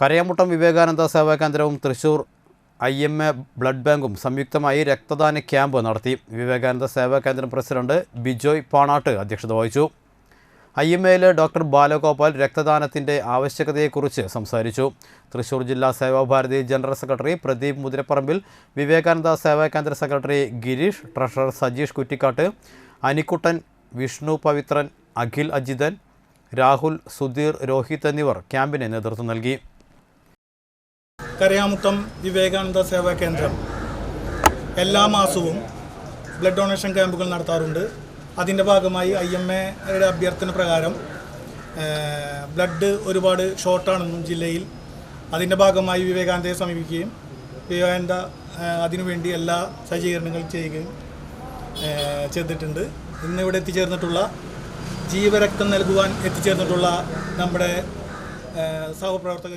കരയാമുട്ടം വിവേകാനന്ദ സേവാ കേന്ദ്രവും Thrissur I M A blood ബാങ്കും സംയുക്തമായി രക്തദാന ക്യാമ്പ് നടത്തി. വിവേകാനന്ദ സേവാ കേന്ദ്രം പ്രസിഡന്റ് ബിജോയ് പാണാട്ട് അധ്യക്ഷത വഹിച്ചു. ഐ എം എയിലെ ഡോക്ടർ ബാലഗോപാൽ രക്തദാനത്തിന്റെ ആവശ്യകതയെക്കുറിച്ച് സംസാരിച്ചു. തൃശൂർ ജില്ലാ Sevabharathi general secretary Pradeep Muthiraparambil Vivekananda Seva Kendra secretary Gireesh treasurer Sajeesh Kuttikkat Anikkuttan Vishnu Pavithran Akhil Ajithan Rahul Sudheer Rohit എന്നിവർ ക്യാമ്പിന് നേതൃത്വം നൽകി. കരയാമുട്ടം വിവേകാനന്ദ സേവാ കേന്ദ്രം. എല്ലാ മാസവും ബ്ലഡ് ഡൊണേഷൻ ക്യാമ്പുകൾ നടത്താറുണ്ട്. അതിന്റെ ഭാഗമായി ഐ എം എയുടെ അഭ്യർത്ഥന പ്രകാരം ബ്ലഡ് ഒരുപാട് ഷോർട്ടാണെന്നും ജില്ലയിൽ. അതിന്റെ ഭാഗമായി വിവേകാനന്ദയെ സമീപിക്കുകയും വിവേകാനന്ദ അതിനുവേണ്ടി എല്ലാ സജ്ജീകരണങ്ങളും ചെയ്യുകയും ചെയ്തിട്ടുണ്ട്. ഇന്ന് ഇവിടെ എത്തിച്ചേർന്നിട്ടുള്ള ജീവരക്തം നൽകുവാൻ എത്തിച്ചേർന്നിട്ടുള്ള നമ്മുടെ സഹപ്രവർത്തകർ